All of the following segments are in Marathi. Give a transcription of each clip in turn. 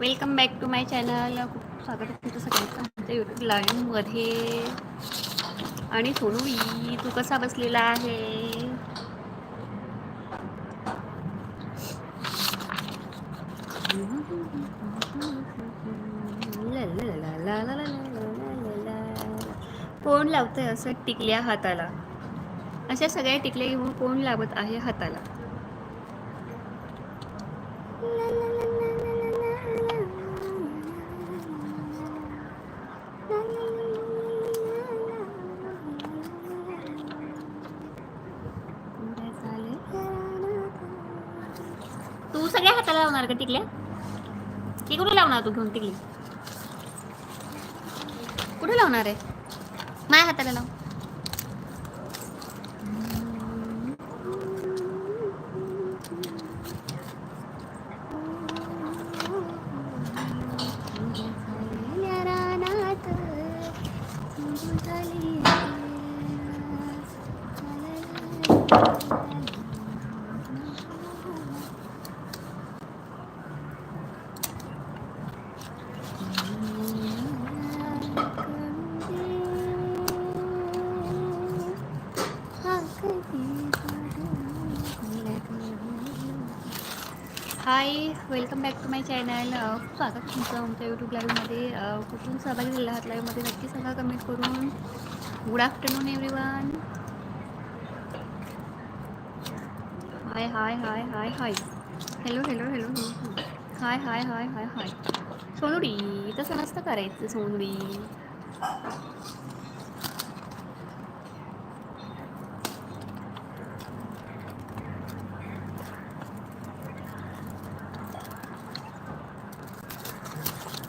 Welcome back to my channel खूप स्वागत आहे तुमचं सगळ्यांचं आमच्या यूट्यूब लाईव्हमध्ये आणि सोनू तू कसा बसलेला आहे कोण लावतंय असं टिकल्या हाताला अशा सगळ्या टिकल्या घेऊन कोण लावत आहे हाताला हाताला ती कुठे लावणार तू घेऊन तिकडे कुठे लावणार आहे? माझ्या हाताला लाव hi welcome back to my channel खूप स्वागत तुमचं आमच्या यूट्यूब लाईव्हमध्ये कुठून सहभागी झाला आहात लाईव्हमध्ये नक्की सांगा कमेंट करून. Good afternoon everyone hi hi hi hi hi hello hello hello hi hi hi hi hi Sonudi तसं नसतं करायचं सोनुडी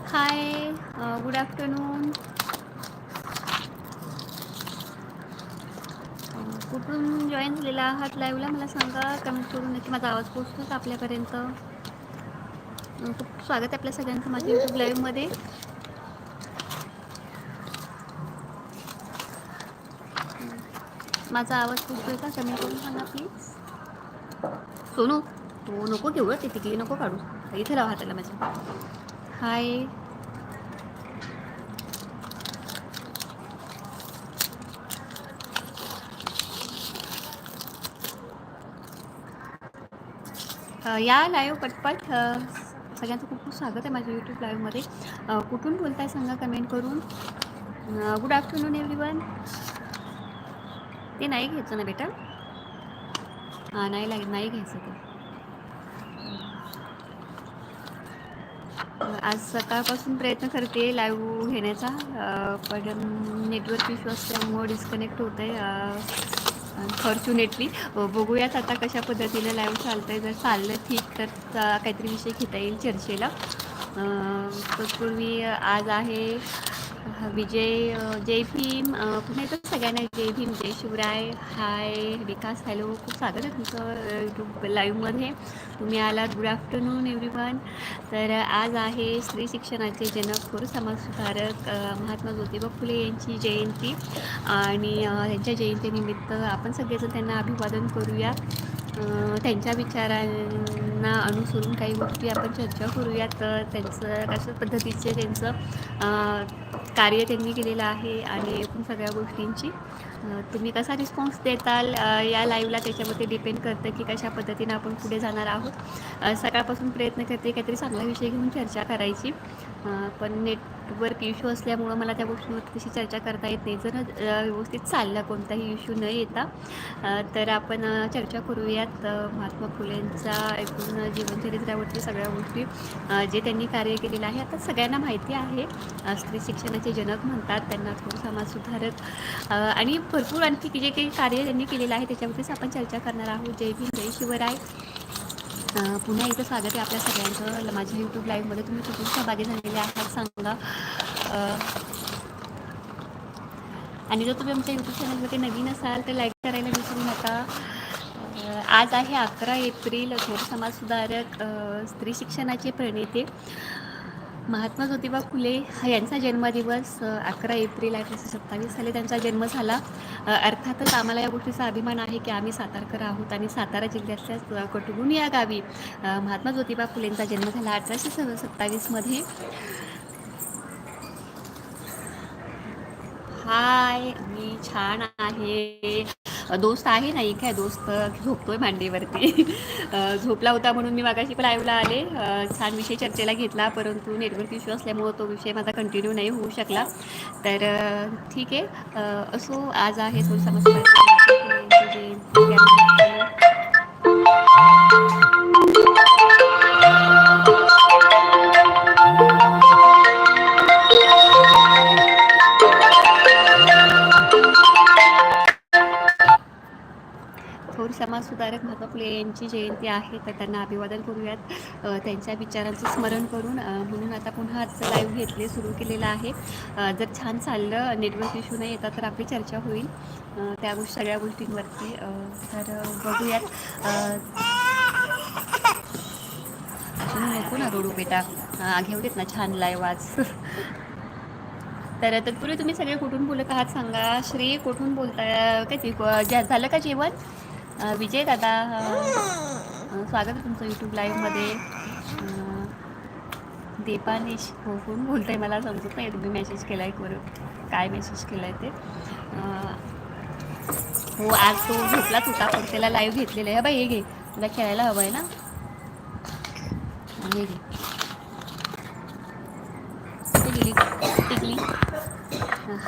हाय गुड आफ्टरनून कुठून जॉईन झालेला आहात लाईव्हला मला सांगा कमेंट करून नक्की माझा आवाज पोचतो का आपल्यापर्यंत खूप स्वागत आहे आपल्या सगळ्यांचं माझ्या यूट्यूब लाईव्हमध्ये माझा आवाज पोचतोय का? कमी करून सांगा प्लीज सोनू तू नको घेऊ हं, ती नको काढू. इथे राहा त्याला माझ्या. हाय या लाईव्ह पटपट सगळ्यांचं खूप खूप स्वागत आहे माझ्या यूट्यूब लाईव्हमध्ये कुठून बोलताय सांगा कमेंट करून. गुड आफ्टरनून एव्हरीवन ते नाही घ्यायचं ना बेटा? हां नाही लाग नाही घ्यायचं ते. आज सकाळपासून प्रयत्न करते लाईव्ह घेण्याचा. पण नेटवर्क इश्यू असल्यामुळं डिस्कनेक्ट होत आहे फॉर्च्युनेटली बघूयात आता कशा पद्धतीने लाईव्ह चालतं आहे जर चाललं ठीक तर काहीतरी विषय घेता येईल चर्चेला. तत्पूर्वी आज आहे विजय जय भीम पुन्हा येतं सगळ्यांना जय भीम जय शिवराय. हाय विकास. हॅलो खूप स्वागत आहे तुमचं यूट्यूब लाईव्हमध्ये तुम्ही आलात. गुड आफ्टरनून एव्हरीवन तर आज आहे स्त्री शिक्षणाचे जनक थोर समाजसुधारक महात्मा ज्योतिबा फुले यांची जयंती. आणि त्यांच्या जयंतीनिमित्त आपण सगळेजण त्यांना अभिवादन करूया. त्यांच्या विचारांना अनुसरून काही गोष्टी आपण चर्चा करूयात त्यांचं कशा पद्धतीचे त्यांचं कार्य त्यांनी केलेलं आहे आणि एकूण सगळ्या गोष्टींची. तुम्ही कसा रिस्पॉन्स देताल? या लाईव्हला त्याच्यावरती डिपेंड करतं की कशा पद्धतीनं आपण पुढे जाणार आहोत. सकाळपासून प्रयत्न करते काहीतरी चांगला विषय घेऊन चर्चा करायची. पण नेटवर्क इश्यू असल्यामुळं मला त्या गोष्टींवरती तशी चर्चा करता येत नाही. जर व्यवस्थित चालला कोणताही इश्यू न येता तर आपण चर्चा करूयात. महात्मा फुलेंचा एकूण जीवनचरित्रावरती सगळ्या गोष्टी जे त्यांनी कार्य केलेलं आहे. आता सगळ्यांना माहिती आहे स्त्री शिक्षणाचे जनक म्हणतात. त्यांना थोर समाजसुधारक सुधारक आणि भरपूर आणखी जे काही कार्य त्यांनी केलेलं आहे त्याच्यावरतीच आपण चर्चा करणार आहोत. जय भीम जय शिवराय. पुन्हा एकदा स्वागत आहे आपल्या सगळ्यांचं. ल- माझ्या यूट्यूब लाईव्हमध्ये तुम्ही कुठून सहभागी झालेले आहात. सांगा. आणि जर तुम्ही आमच्या यूट्यूब चॅनलमध्ये नवीन असाल तर लाईक करायला विसरू नका. आज आहे अकरा एप्रिल. थोर समाजसुधारक सुधारक स्त्री शिक्षणाचे प्रणेते. महात्मा ज्योतिबा फुले यांचा जन्मदिवस अकरा एप्रिल अठराशे सत्तावीस साली त्यांचा जन्म झाला. अर्थातच आम्हाला या गोष्टीचा अभिमान आहे की आम्ही सातारकर आहोत आणि सातारा जिल्ह्यातल्या कटगुण या गावी महात्मा ज्योतिबा फुलेंचा जन्म झाला अठराशे स सत्तावीसमध्ये हाय मी छान आहे. दोस्त आहे नाही काय दोस्त झोपतोय मांडीवरती. झोपला होता म्हणून मी मागाशी पण लाईव्हला आले. छान विषय चर्चेला घेतला परंतु नेटवर्क इश्यू असल्यामुळं तो विषय माझा कंटिन्यू नाही होऊ शकला. तर ठीक आहे. असो आज आहे थोडी समस्या. समाजसुधारक महात्मा फुले यांची जयंती आहे तर त्यांना अभिवादन करूयात. त्यांच्या विचारांचं स्मरण करून म्हणून आता पुन्हा आजचं लाईव्ह घेतले सुरू केलेलं आहे. जर छान चाललं नेटवर्क इश्यू नाही येतात तर आपली चर्चा होईल. त्या गोष्टी सगळ्या गोष्टींवरती तर बघूयात. नको ना रोडू बेटा. घेऊ देत ना छान लाईव्ह आज. तर तत्पूर्वी तुम्ही सगळे कुठून बोलत आहात सांगा. श्री कुठून बोलताय? काय झालं का जेवण? विजय दादा स्वागत आहे तुमचं यूट्यूब लाईव्हमध्ये देपानेश हो कोण बोलत आहे मला समजत नाही तुम्ही मेसेज केला आहे बरं काय मेसेज केला आहे ते हो आज तो घेतलाच होता. पण त्याला लाईव्ह घेतलेला आहे. बाई हे घे. तुला खेळायला हवं आहे ना? हे घे. टिकली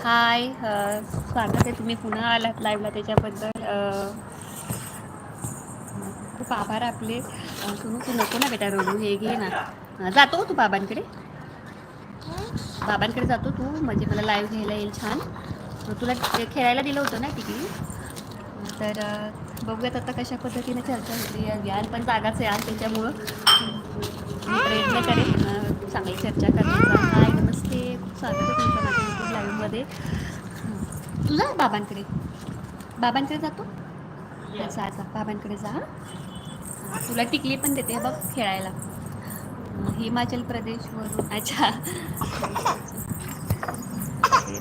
हाय स्वागत आहे तुम्ही पुन्हा आलात लाईव्हला त्याच्याबद्दल. आभार आपले सुनू तू नको ना बेटा रडू हे घे ना. जातो तू बाबांकडे? बाबांकडे जातो तू म्हणजे मला लाईव्ह घ्यायला येईल छान. तुला खेळायला दिलं होतं ना तिकडे तर बघूयात आता कशा पद्धतीने चर्चा होती. यार पण जागाच आहे आज त्याच्यामुळं. प्रयत्न करेन चांगली चर्चा करण्याचा. हाय नमस्ते. खूप स्वागत आहे तुमचं माझ्या यूट्यूब लाईव्हमध्ये तुझा बाबांकडे? बाबांकडे जातो? जा बाबांकडे जा. तुला टिकली पण देते बघ खेळायला. हिमाचल प्रदेशवरून. अच्छा.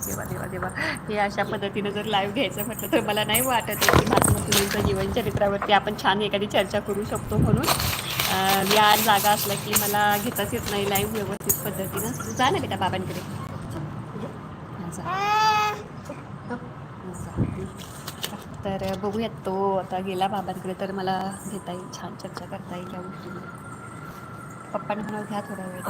देवा देवा देवा. हे अशा पद्धतीनं जर लाईव्ह घ्यायचं म्हटलं तर मला नाही वाटत आहे की महात्मा फुलेंच्या जीवनचरित्रावरती आपण छान एखादी चर्चा करू शकतो म्हणून. या जागा असल्या की मला घेताच येत नाही लाईव्ह व्यवस्थित पद्धतीनं. तू जा ना बेटा बाबांकडे. तर बघूयात तो आता गेला बाबांकडे तर मला घेता येईल छान चर्चा करता येईल या गोष्टी पप्पांना म्हणा घ्या थोडा वेळ.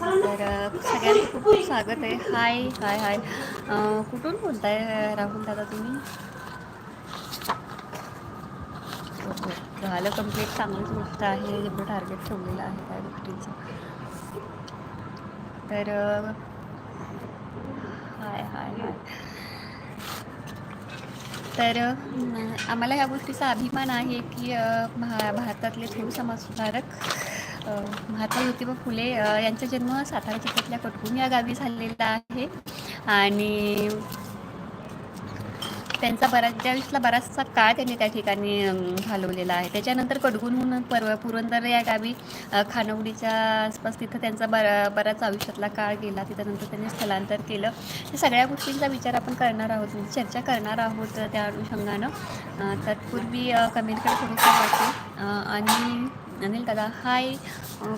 तर सगळ्यांचं खूप खूप स्वागत आहे. हाय हाय हाय. कुठून बोलताय राहुल दादा तुम्ही? झालं कंप्लीट चांगलीच गोष्ट आहे. जेवढं टार्गेट ठेवलेलं आहे त्या गोष्टीचं. तर हाय हाय हाय. तर आम्हाला ह्या गोष्टीचा अभिमान आहे की भा भारतातले थोर समाजसुधारक महात्मा ज्योतिबा फुले यांचा जन्म सातारा जिल्ह्यातल्या कटकुन या गावी झालेला आहे. आणि त्यांचा बऱ्याच ज्यावेळेसला बराचसा काळ त्यांनी त्या ठिकाणी घालवलेला आहे. त्याच्यानंतर कडगुनहून पर्व पुरंदर या गावी खानवडीच्या आसपास तिथं त्यांचा बरा बराच आयुष्यातला काळ गेला. तिथं नंतर त्यांनी स्थलांतर केलं. त्या सगळ्या गोष्टींचा विचार आपण करणार आहोत. म्हणजे चर्चा करणार आहोत त्या अनुषंगानं. तत्पूर्वी कमेंटकडे थोडंसं वाटते आणि अनिल दादा हाय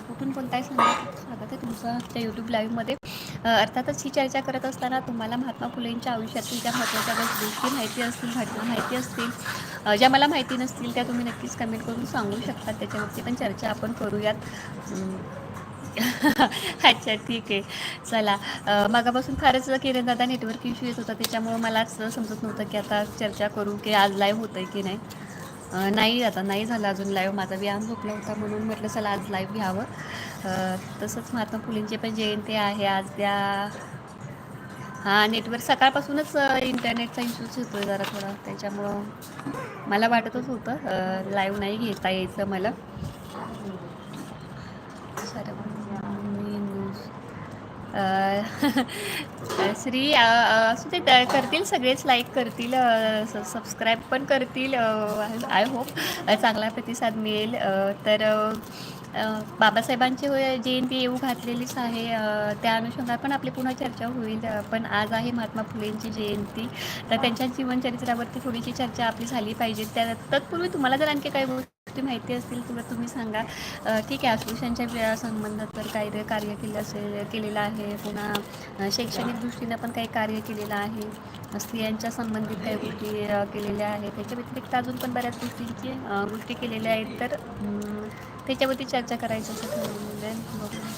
कुठून बोलताय? सांगा. स्वागत आहे तुमचं त्या यूट्यूब लाईव्हमध्ये अर्थातच ही चर्चा करत असताना तुम्हाला महात्मा फुलेंच्या आयुष्यातील ज्या महत्त्वाच्या गोष्टी माहिती असतील घटना माहिती असतील ज्या मला माहिती नसतील त्या तुम्ही नक्कीच कमेंट करून सांगू शकता. त्याच्यावरती पण चर्चा आपण करूयात. अच्छा ठीक आहे. चला. मागापासून फारच किरण दादा नेटवर्क इश्यू येत होता. त्याच्यामुळं मला असं समजत नव्हतं की आता चर्चा करू की आज लाईव्ह होतं आहे की नाही. नाही आता नाही झालं अजून लाईव्ह माझा व्यायाम झोपला होता म्हणून म्हटलं चला आज लाईव्ह घ्यावं. तसंच महात्मा फुलेंची पण जयंती आहे. आज त्या हां नेटवर्क सकाळपासूनच इंटरनेटचा इश्यूज होतो आहे जरा थोडा. त्याच्यामुळं मला वाटतच होतं लाईव्ह नाही घेता यायचं मला. श्री असू ते करतील सगळेच लाईक करतील सबस्क्राईब पण करतील आय होप चांगला प्रतिसाद मिळेल. तर बाबासाहेबांची होय जयंती येऊ घातलेलीच आहे. त्या अनुषंगाने पण आपली पुन्हा चर्चा होईल. पण आज आहे महात्मा फुलेंची जयंती. तर त्यांच्या जीवनचरित्रावरती थोडीशी चर्चा आपली झाली पाहिजे. त्या तत्पूर्वी तुम्हाला जर आणखी काही गोष्टी माहिती असतील किंवा तुम्ही सांगा. ठीक आहे अस्पृश्यांच्या संबंधात तर काही कार्य केलं असेल केलेलं आहे. पुन्हा शैक्षणिक दृष्टीनं पण काही कार्य केलेलं आहे. स्त्रियांच्या संबंधित काही गोष्टी केलेल्या आहेत. त्याच्या व्यतिरिक्त अजून पण बऱ्याच गोष्टींची गोष्टी केलेल्या आहेत. तर त्याच्यावरती चर्चा करायची असं ठरवलेलं आहे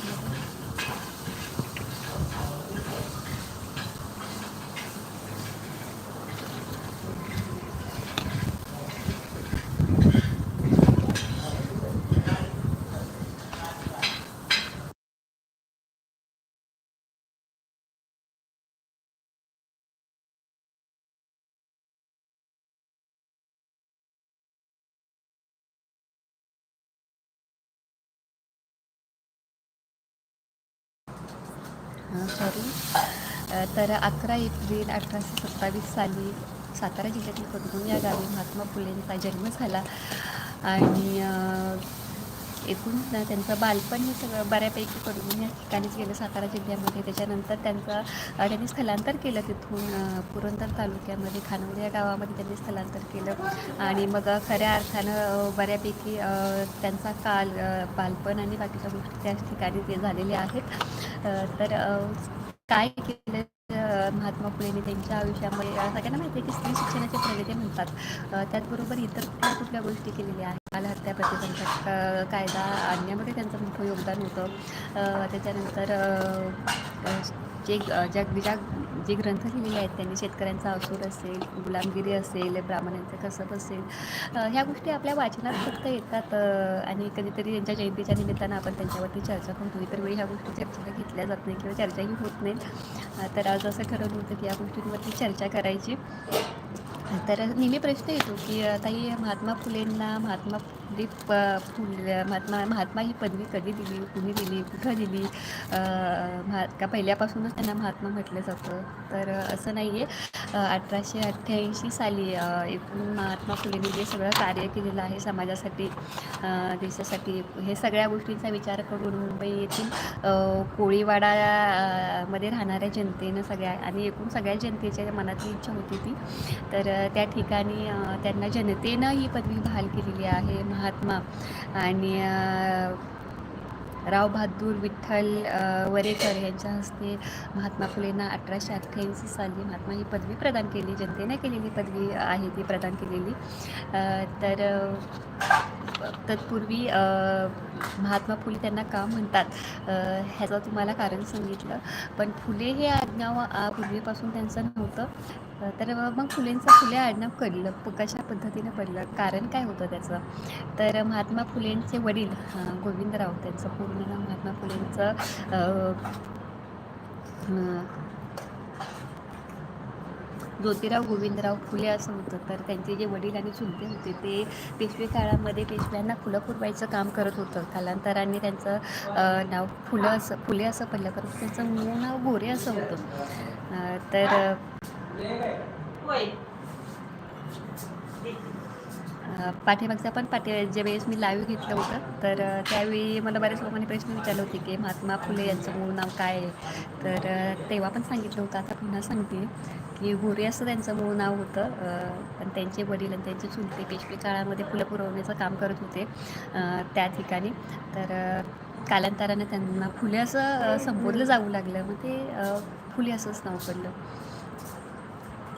Thank you. सॉरी. तर अकरा एप्रिल अठराशे सत्तावीस साली सातारा जिल्ह्यातील पदगुण या गावी महात्मा फुलेंचा जन्म झाला. आणि एकूण त्यांचं बालपण हे सगळं बऱ्यापैकी पडून या ठिकाणीच गेलं. सातारा जिल्ह्यामध्ये. त्याच्यानंतर त्यांचं त्यांनी स्थलांतर केलं तिथून पुरंदर तालुक्यामध्ये खानवडी या गावामध्ये त्यांनी स्थलांतर केलं. आणि मग खऱ्या अर्थानं बऱ्यापैकी त्यांचा काल बालपण आणि बाकीच्या गोष्टी त्याच ठिकाणी ते झालेले आहेत. तर काय केलं महात्मा फुलेंनी त्यांच्या आयुष्यामध्ये? सगळ्यांना माहिती आहे की स्त्री शिक्षणाचे प्रगती म्हणतात. त्याचबरोबर इतर कुठल्या कुठल्या गोष्टी केलेल्या आहेत? बालहत्या प्रतिबंधक कायदा आणण्यामध्ये त्यांचं मोठं योगदान होतं. त्याच्यानंतर जे ज्या ज्या जे ग्रंथ लिहिलेले आहेत त्यांनी शेतकऱ्यांचा असूर असेल गुलामगिरी असेल ब्राह्मणांचं कसब असेल ह्या गोष्टी आपल्या वाचनात फक्त येतात आणि कधीतरी त्यांच्या जयंतीच्या निमित्तानं आपण त्यांच्यावरती चर्चा करतो. इतर वेळी ह्या गोष्टी चर्चेला घेतल्या जात नाही किंवा चर्चाही होत नाहीत तर आज असं ठरवलं होतं की या गोष्टींवरती चर्चा करायची. तर नेहमी प्रश्न येतो की अ, ताई महात्मा फुलेंना महात्मा फुले प महात्मा महात्मा ही पदवी कधी दिली कुणी दिली कुठं दिली? महा का पहिल्यापासूनच त्यांना महात्मा म्हटलं जातं? तर असं नाही आहे अठराशे अठ्ठ्याऐंशी साली एकूण महात्मा फुलेंनी जे सगळं कार्य केलेलं आहे समाजासाठी देशासाठी हे सगळ्या गोष्टींचा विचार करून मुंबई येथील कोळीवाडा मध्ये राहणाऱ्या जनतेनं सगळ्या आणि एकूण सगळ्या जनतेच्या मनातली इच्छा होती ती तर त्या ठिकाणी त्यांना जनतेनं ही पदवी बहाल केलेली आहे. महा महात्मा. आणि राव बहादूर विठ्ठल वरेकर यांच्या हस्ते महात्मा फुलेंना अठराशे अठ्ठ्याऐंशी साली महात्मा ही पदवी प्रदान केली. जनतेने केलेली पदवी आहे ती प्रदान केलेली. तर तत्पूर्वी महात्मा फुले त्यांना का म्हणतात? ह्याचं तुम्हाला कारण सांगितलं. पण फुले हे आज्ञा पूर्वीपासून त्यांचं नव्हतं. तर मग फुलेंचं फुले आडनाव पडलं. प- कशा पद्धतीनं पडलं? कारण काय होतं त्याचं? तर महात्मा फुलेंचे वडील गोविंदराव त्यांचं पूर्ण नाव महात्मा फुलेंचं ज्योतिराव गोविंदराव फुले असं होतं. तर त्यांचे जे वडील आणि चुलते होते ते पेशवे काळामध्ये पेशव्यांना फुलं पुरवायचं काम करत होतं. कालांतराने त्यांचं नाव फुलं असं फुले असं पडलं. परंतु त्यांचं मूळ नाव गोरे असं होतं. तर पाठीमागचा पण पाठी ज्या वेळेस मी लाईव्ह घेतलं होतं तर त्यावेळी मला बऱ्याच लोकांनी प्रश्न विचारले होते की महात्मा फुले यांचं मूळ नाव काय आहे? तर तेव्हा पण सांगितलं होतं. आता पुन्हा सांगते की गोरे असं त्यांचं मूळ नाव होतं. पण त्यांचे वडील आणि त्यांचे चुलते पेशवे काळामध्ये फुलं पुरवण्याचं काम करत होते त्या ठिकाणी. तर कालांतराने त्यांना फुले असं संबोधलं जाऊ लागलं. मग ते फुले असंच नाव पडलं.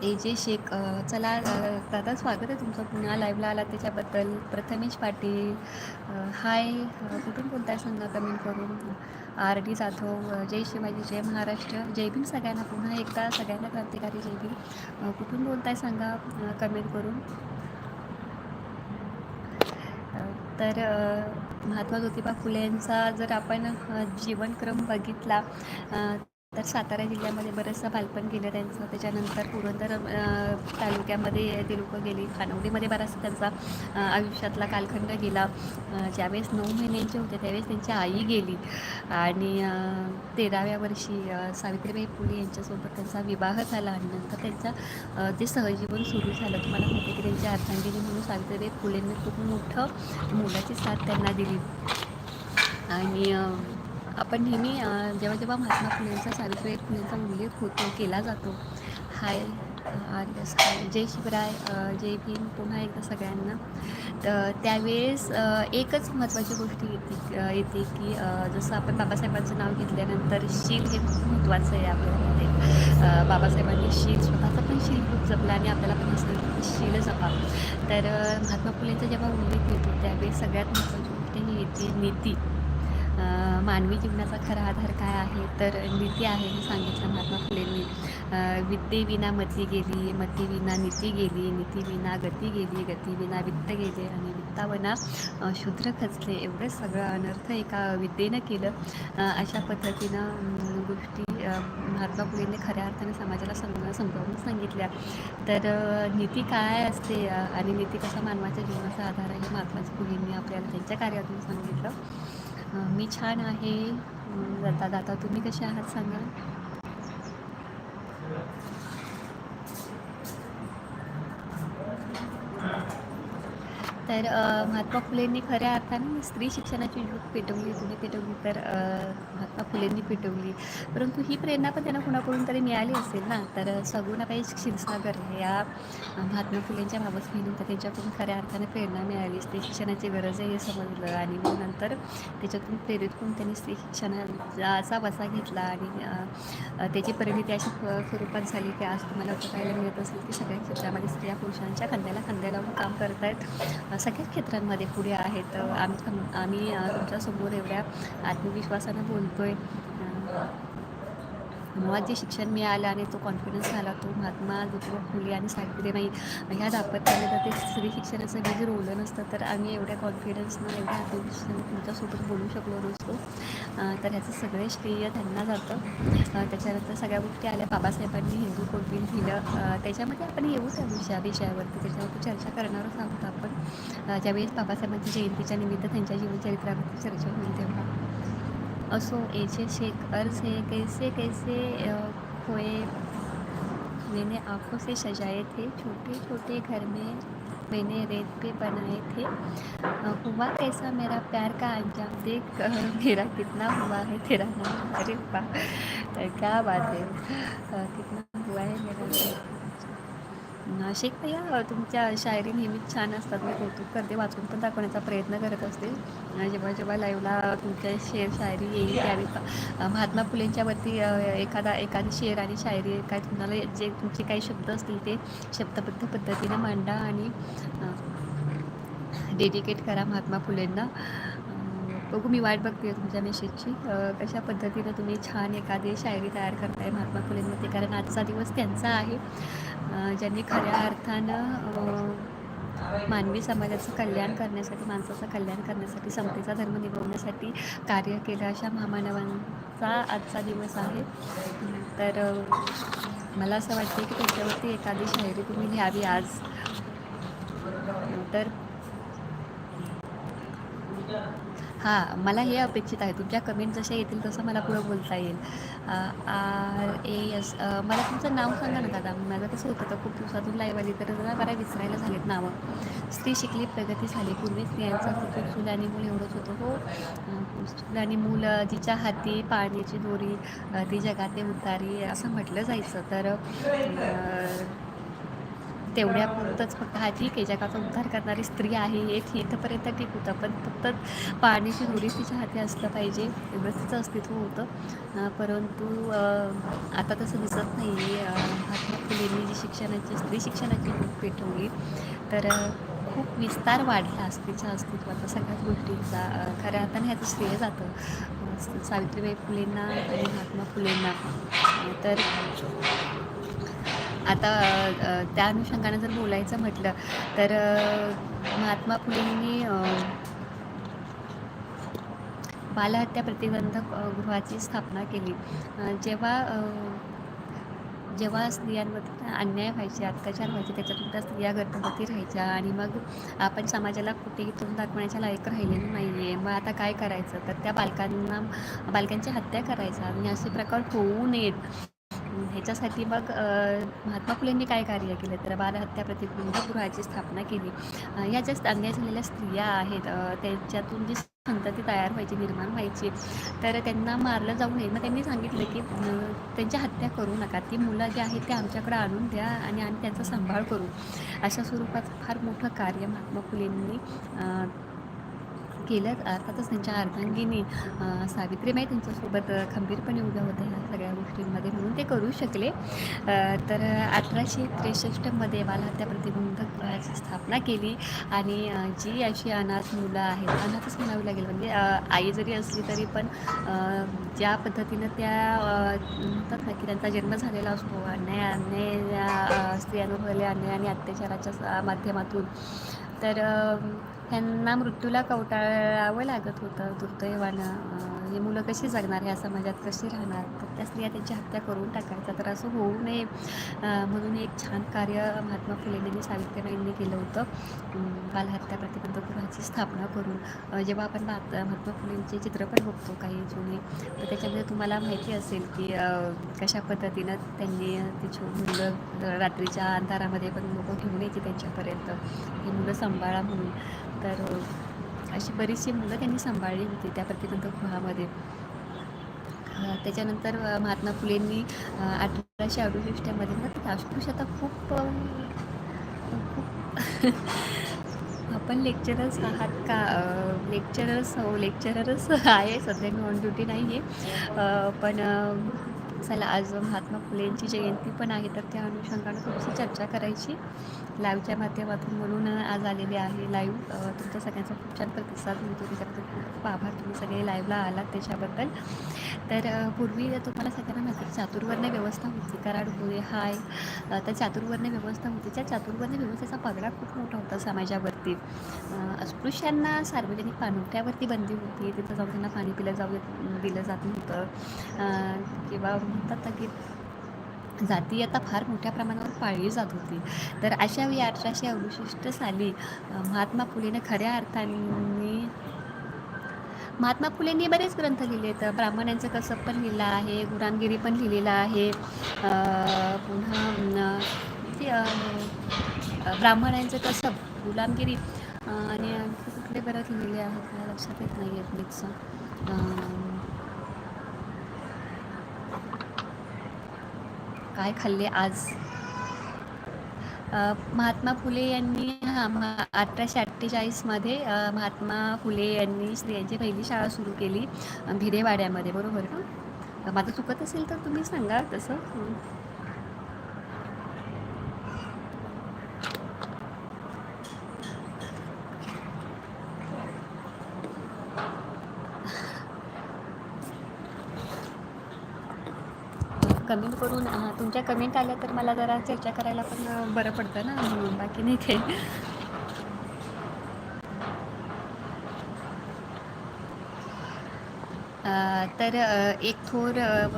ए जे शेख चला दादा स्वागत आहे तुमचं. पुन्हा लाईव्हला आला त्याच्याबद्दल. प्रथमेश पाटील हाय कुठून बोलताय सांगा कमेंट करून. आर डी जाधव जय शिवाजी जय महाराष्ट्र. जय भीम सगळ्यांना पुन्हा एकदा सगळ्यांना क्रांतिकारी जय भीम. कुठून बोलताय सांगा कमेंट करून. तर महात्मा ज्योतिबा फुले यांचा जर आपण जीवनक्रम बघितला तर सातारा जिल्ह्यामध्ये बरंचसं बालपण गेलं त्यांचं. त्याच्यानंतर पुरंदर तालुक्यामध्ये ते लोक गेली. खानवडीमध्ये बराचसा त्यांचा आयुष्यातला कालखंड गेला. ज्यावेळेस नऊ महिन्यांचे होते त्यावेळेस त्यांची आई गेली. आणि तेराव्या वर्षी सावित्रीबाई फुले यांच्यासोबत त्यांचा विवाह झाला आणि नंतर त्यांचा ते जे सहजीवन सुरू झालं तुम्हाला माहिती की त्यांची अर्धांगिनी म्हणून सावित्रीबाई फुलेंनी खूप मोठं मोलाची साथ त्यांना दिली. आणि आपण नेहमी जेव्हा जेव्हा महात्मा फुलेंचा सावित्रीबाई फुलेंचा उल्लेख होतो केला जातो हाय आर हाय जय शिवराय जय भीम पुन्हा एकदा सगळ्यांना तर त्यावेळेस एकच महत्त्वाची गोष्ट येते येते की जसं आपण बाबासाहेबांचं नाव घेतल्यानंतर शील हे खूप महत्त्वाचं आहे आपल्यामध्ये. बाबासाहेबांनी शील स्वतःचा पण शील खूप जपला आणि आपल्याला पण असं शील जपा. तर महात्मा फुलेंचा जेव्हा उल्लेख येतो त्यावेळेस सगळ्यात महत्त्वाची गोष्ट ही येते नीती. मानवी जीवनाचा खरा आधार काय आहे? तर नीती आहे हे सांगितलं महात्मा फुलेंनी. विद्येविना मती गेली मतीविना नीती गेली नीतीविना गती गेली गतीविना वित्त गेले आणि वित्तावना शूद्र खचले. एवढं सगळं अनर्थ एका विद्येनं केलं. अशा पद्धतीनं गोष्टी महात्मा फुलेंनी खऱ्या अर्थाने समाजाला सम समजावून सांगितल्या. तर नीती काय असते? आणि नीती कसा मानवाच्या जीवनाचा आधार आहे? महात्मा फुलेंनी आपल्याला त्यांच्या कार्यातून सांगितलं. मी छान आहे. जाता दाता तुम्ही कसे आहात सांगा तर महात्मा फुलेंनी खऱ्या अर्थाने स्त्री शिक्षणाची ज्योत पेटवली तुम्ही पेटवली तर महात्मा फुलेंनी पेटवली. परंतु ही प्रेरणा पण त्यांना कुणाकडून तरी मिळाली असेल ना तर सगुणाबाई क्षीरसागर या महात्मा फुलेंच्या मावस बहीण तर त्यांच्याकडून खऱ्या अर्थाने प्रेरणा मिळाली. स्त्री शिक्षणाची गरज आहे हे समजलं आणि मग नंतर त्याच्यातून प्रेरित होऊन त्यांनी स्त्री शिक्षणाचा वसा घेतला आणि त्याची परिणिती अशी स्वरूपात झाली की आज तुम्हाला बघायला मिळत असेल की सगळ्या क्षेत्रामध्ये स्त्रिया पुरुषांच्या खांद्याला खांद्याला काम करत आहेत सगळ्याच क्षेत्रांमध्ये पुढे आहेत. आम्ही आम्ही तुमच्यासमोर एवढ्या आत्मविश्वासानं बोलतोय. आहे मुळात जे शिक्षण मिळालं आणि तो कॉन्फिडन्स झाला तो महात्मा ज्योतिबा फुले आणि सावित्रीबाई ह्या दापत्याने तर ते स्त्री शिक्षणाचं बीज रोवलं नसतं तर आम्ही एवढ्या कॉन्फिडन्सनं एवढ्या आत्मविश्वासाने तुमच्यासोबत बोलू शकलो नसतो तर ह्याचं सगळे श्रेय त्यांना जातं. त्याच्यानंतर सगळ्या गोष्टी आल्या. बाबासाहेबांनी हिंदू कोड लिहिलं दिलं त्याच्यामध्ये आपण येऊ त्या विषया विषयावरती. त्याच्यावरती चर्चा करणारच आहोत आपण. ज्यावेळेस बाबासाहेबांच्या जयंतीच्या निमित्त त्यांच्या जीवनचरित्रावरती चर्चा होईल तेव्हा. असो ऐसे शेख अर्ज है कैसे कैसे खोए मैंने आँखों से सजाए थे छोटे छोटे घर में मैंने रेत पे बनाए थे। हुआ कैसा मेरा प्यार का अंजाम? देख मेरा कितना हुआ है तेरा नाम? अरे वाह क्या बात है। कितना हुआ है मेरा नाशिक भैया तुमच्या शायरी नेहमीच छान असतात मी कौतुक करते. वाचून पण दाखवण्याचा प्रयत्न करत असते. जेव्हा जेव्हा लाईव्हला तुमच्या शेर शायरी येईल त्यावेळी महात्मा फुलेंच्यावरती एखादा एखादी शेर आणि शायरी काय तुम्हाला जे तुमचे काही शब्द असतील ते शब्दबद्ध पद्धतीने मांडा आणि डेडिकेट करा महात्मा फुलेंना. बघू मी वाट बघते तुमच्या मेसेजची कशा पद्धतीनं तुम्ही छान एखादी शायरी तयार करताय महात्मा फुलेंमध्ये कारण आजचा दिवस त्यांचा आहे. ज्यांनी खऱ्या अर्थानं मानवी समाजाचं कल्याण करण्यासाठी माणसाचं कल्याण करण्यासाठी समतेचा धर्म निभवण्यासाठी कार्य केलं अशा महामानवांचा आजचा दिवस आहे. तर मला असं वाटतं की त्याच्यावरती एखादी शायरी तुम्ही लिहावी आज. तर हां, मला हे अपेक्षित आहे. तुमच्या कमेंट जशा येतील तसं मला पुढं बोलता येईल. आर ए एस मला तुमचं नाव सांगा ना दादा. माझं कसं होतं तर खूप दिवसातून लाईव्ह आली तर जरा बरा विसरायला झालेत नावं. स्त्री शिकली, प्रगती झाली. पूर्वी स्त्रियांचं खूप चूल आणि मूल एवढंच होतं. हो, चूल आणि मूल तिच्या हाती पाण्याची दोरी ती जगाते उतारी असं म्हटलं जायचं. तर तेवढ्यापुरतंच फक्त हा ठीक आहे जगाचा उद्धार करणारी स्त्री आहे एक इथंपर्यंत ठीक होतं पण फक्त पाण्याची दोरीच तिच्या हाती असलं पाहिजे एवढंच तिचं अस्तित्व होतं. परंतु आता तसं दिसत नाही आहे महात्मा फुलेंनी जी शिक्षणाची स्त्री शिक्षणाची मूठ पेटवली तर खूप विस्तार वाढला स्त्रीच्या अस्तित्वाचा सगळ्याच गोष्टींचा. खऱ्या अर्थाने ह्याचं श्रेय जातं सावित्रीबाई फुलेंना आणि महात्मा फुलेंना. तर आता त्या अनुषंगानं जर बोलायचं म्हटलं तर महात्मा फुलेंनी बालहत्या प्रतिबंधक गृहाची स्थापना केली. जेव्हा जेव्हा स्त्रियांमध्ये अन्याय व्हायचे अत्याचार व्हायचे त्याच्यातून त्या स्त्रिया गर्भवती राहायच्या आणि मग आपण समाजाला कुठेही तोंड दाखवण्याच्या लायक राहिलेलं नाही आहे मग आता काय करायचं? तर त्या बालकांना बालकांची हत्या करायचा आणि असे प्रकार होऊ नयेत. ह्याच्यासाठी मग महात्मा फुलेंनी काय कार्य केलं? तर बालहत्या प्रतिबंधगृहाची स्थापना केली. या ज्या अन्याय झालेल्या स्त्रिया आहेत त्यांच्यातून जी संतती तयार व्हायची निर्माण व्हायची तर त्यांना मारलं जाऊ नये. मग त्यांनी सांगितलं की त्यांची हत्या करू नका. ती मुलं जी आहेत ते आमच्याकडे आणून द्या आणि आम्ही त्यांचा सांभाळ करू. अशा स्वरूपात फार मोठं कार्य महात्मा फुलेंनी अ, केलं अर्थातच त्यांच्या अर्धांगिनी सावित्रीबाई त्यांच्यासोबत खंबीरपणे उभ्या होत्या ह्या सगळ्या गोष्टींमध्ये म्हणून ते करू शकले. तर अठराशे त्रेसष्टमध्ये बालहत्या प्रतिबंधक गृहाची स्थापना केली आणि जी अशी अनाथ मुलं आहेत अनाथच म्हणावी लागेल. म्हणजे आई जरी असली तरी पण ज्या पद्धतीनं त्या म्हणतात ना की त्यांचा जन्म झालेला असतो अन्याय अन्याय या स्त्रियांवर झालेल्या अन्याय आणि अत्याचाराच्या माध्यमातून तर त्यांना ह्यांना मृत्यूला कवटाळावं लागत होतं दुर्दैवानं. ही मुलं कशी जगणार ह्या समाजात कशी राहणार? तर त्या स्त्रिया त्यांची हत्या करून टाकायचा. तर असं होऊ नये. म्हणून एक छान कार्य महात्मा फुलेंनी सावित्रीबाईंनी केलं होतं. बालहत्या प्रतिबंधक गृहाची स्थापना करून. जेव्हा आपण महात्मा फुलेंचे चित्रपट बघतो काही जुने तर त्याच्यामध्ये तुम्हाला माहिती असेल की कशा पद्धतीनं त्यांनी ती छो मुलं रात्रीच्या अंधारामध्ये पण लोकं घेऊन यायची त्यांच्यापर्यंत. ही मुलं सांभाळा म्हणून. तर अशी बरीचशी मुलं त्यांनी सांभाळली होती त्या प्रतिबंधक गुहामध्ये त्याच्यानंतर महात्मा फुलेंनी अठराशे अडुसष्टमध्ये ना ते आता खूप खूप आपण लेक्चरर्स आहात का? लेक्चरर्स हो लेक्चररच आहे. सध्या मी ऑन ड्युटी नाही आहे पण चला आज महात्मा फुलेंची जयंती पण आहे तर त्या अनुषंगानं थोडीशी चर्चा करायची. लाईव्हच्या माध्यमातून म्हणून आज आलेले आहे लाईव्ह तुमचा सगळ्यांचा खूप छान प्रतिसाद मिळतो. त्याच्याबद्दल खूप खूप आभार. तुम्ही सगळे लाईव्हला आलात त्याच्याबद्दल. तर पूर्वी तुम्हाला सगळ्यांना माहिती चातुर्वर्ण व्यवस्था होती. कराड होय. हाय तर चातुर्वर्ण व्यवस्था होती. त्या चातुर्वर्ण व्यवस्थेचा पगडा खूप मोठा होता समाजावरती. अस्पृश्यांना सार्वजनिक पाणवठ्यावरती बंदी होती. तिथं जाऊन त्यांना पाणी पिलं जाऊ दिलं जात नव्हतं. किंवा म्हणतात की जातीयता फार मोठ्या प्रमाणावर पाळली जात होती. तर अशा वेळी अठराशे अडुसष्ट साली महात्मा फुलेनं खऱ्या अर्थाने महात्मा फुलेंनी बरेच ग्रंथ लिहिले आहेत. ब्राह्मणांचं कसब पण लिहिलं आहे गुरामगिरी पण लिहिलेलं आहे. पुन्हा ते, ब्राह्मणांचं कसब गुलामगिरी आणि आणखी कुठले बरं लिहिलेले आहेत मला लक्षात येत नाही आहेत मिक्स काय खाल्ले आज? महात्मा फुले यांनी हां महा अठराशे अठ्ठेचाळीसमध्ये महात्मा फुले यांनी स्त्रियांची पहिली शाळा सुरू केली भिरेवाड्यामध्ये बरोबर ना माझं चुकत असेल तर तुम्ही सांगा तसं. कमेंट करून तुमच्या कमेंट आल्या तर मला जरा चर्चा करायला पण बरं पडतं ना. म्हणून बाकी नाही ते तर एक थोर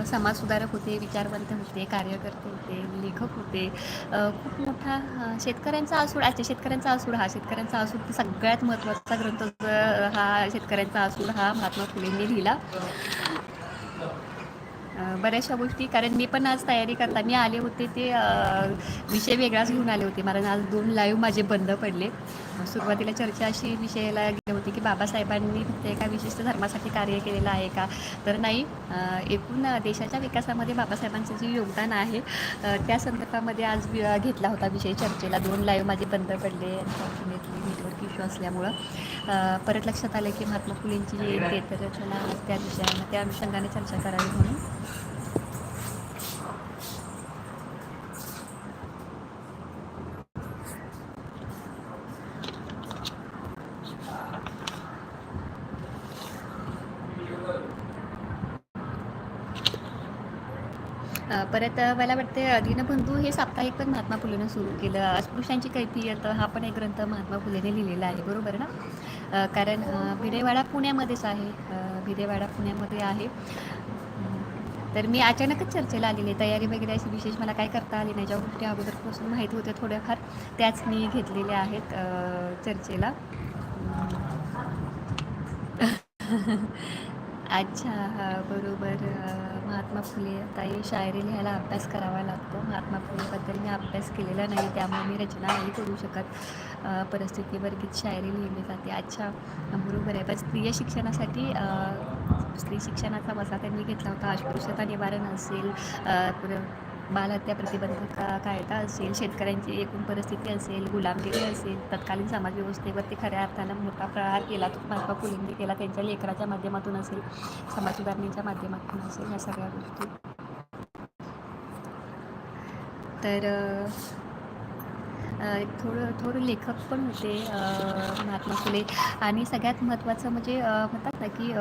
समाजसुधारक होते विचारवंत होते कार्यकर्ते होते लेखक होते. खूप मोठा शेतकऱ्यांचा आसूड अच्छा शेतकऱ्यांचा आसूड हा शेतकऱ्यांचा आसूड तर सगळ्यात महत्त्वाचा ग्रंथ हा शेतकऱ्यांचा आसूड हा महात्मा फुलेंनी लिहिला. बऱ्याचशा गोष्टी कारण मी पण आज तयारी करता मी आले होते ते विषय वेगळाच घेऊन आले होते. कारण आज दोन लाईव्ह माझे बंद पडले. सुरुवातीला चर्चा अशी विषयाला गेली होती की बाबासाहेबांनी फक्त एका विशिष्ट धर्मासाठी कार्य केलेलं आहे का? तर नाही एकूण देशाच्या विकासामध्ये बाबासाहेबांचं जे योगदान आहे त्या संदर्भामध्ये आज वि- घेतला होता विषय चर्चेला. दोन लाईव्ह माझे बंद पडले. अनफॉर्च्युनेटली इश्यू असल्यामुळं परत लक्षात आलं की महात्मा फुलेंची जयंती आहे तर चला त्या विषयानं त्या अनुषंगाने चर्चा करावी म्हणून. परत मला वाटते दीनबंधू हे साप्ताहिक पण महात्मा फुलेनं सुरू केलं. अस्पृश्यांची कैफियत हा पण एक ग्रंथ महात्मा फुलेने लिहिलेला आहे बरोबर ना? कारण भिडेवाडा पुण्यामध्येच आहे. भिडेवाडा पुण्यामध्ये आहे. तर मी अचानकच चर्चेला आलेली तयारी वगैरे अशी विशेष मला काय करता आली नाही. ज्या गोष्टी अगोदरपासून माहीत होत्या थोड्याफार त्याच मी घेतलेल्या आहेत चर्चेला. अच्छा बरोबर. महात्मा फुले ताई शायरी लिहायला अभ्यास करावा लागतो. महात्मा फुलेबद्दल मी अभ्यास केलेला नाही त्यामुळे मी रचना नाही करू शकत. परिस्थितीवर गीत शायरी लिहिली जाते. अच्छा बरोबर आहे. पण स्त्रिय शिक्षणासाठी स्त्री शिक्षणाचा वसा त्यांनी घेतला होता. अस्पृश्यता निवारण असेल अ, बालहत्या प्रतिबंधक का- कायदा असेल शेतकऱ्यांची एकूण परिस्थिती असेल गुलामगिरी असेल तत्कालीन समाजव्यवस्थेवरती खऱ्या अर्थानं मोठा प्रहार केला तो महात्मा फुलेंनी केला त्यांच्या लेखनाच्या माध्यमातून असेल समाज सुधारणेच्या माध्यमातून असेल ह्या सगळ्या गोष्टी. तर थोडं थोडं लेखक पण होते महात्मा फुले. आणि सगळ्यात महत्त्वाचं म्हणजे म्हणतात ना की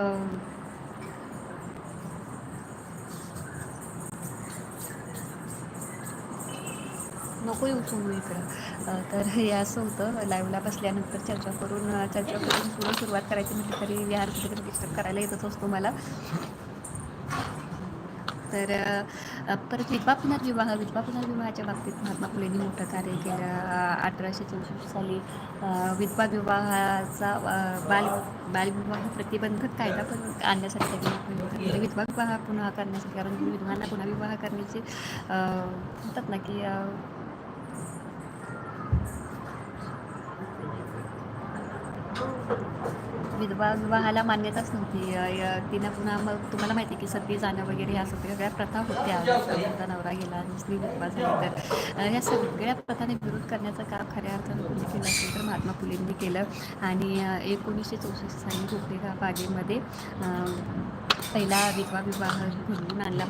नको येऊ सोनू इकडं. तर हे असं होतं. लाईव्हला बसल्यानंतर चर्चा करून चर्चा करून पुढं सुरुवात करायची म्हटलं तरी विहार कुठेतरी डिस्टर्ब करायला येतच असतो मला. तर परत विधवा पुनर्विवाह विधवा पुनर्विवाहाच्या बाबतीत महात्मा फुलेंनी मोठं कार्य केलं. अठराशे चौसष्ट साली विधवा विवाहाचा बाल बालविवाह प्रतिबंधक कायदा पण आणण्यासाठी त्यांनी विधवा विवाह पुन्हा करण्यासाठी कारण विधवांना पुन्हा विवाह करण्याचे म्हणतात ना की विधवा विवाहाला मान्यताच नव्हती. तिनं पुन्हा मग तुम्हाला माहिती आहे की सती जाणं वगैरे ह्या सगळ्या प्रथा होत्या. समजा नवरा गेला दुसरी विधवा झाली तर. ह्या सगळ्या प्रथाने विरोध करण्याचं काम खऱ्या अर्थानं कोणी केलं असेल तर महात्मा फुलेंनी केलं. आणि एकोणीसशे चौसष्ट साली गोपेगा बागेमध्ये पहिला विधवा विवाह घडवून आणला.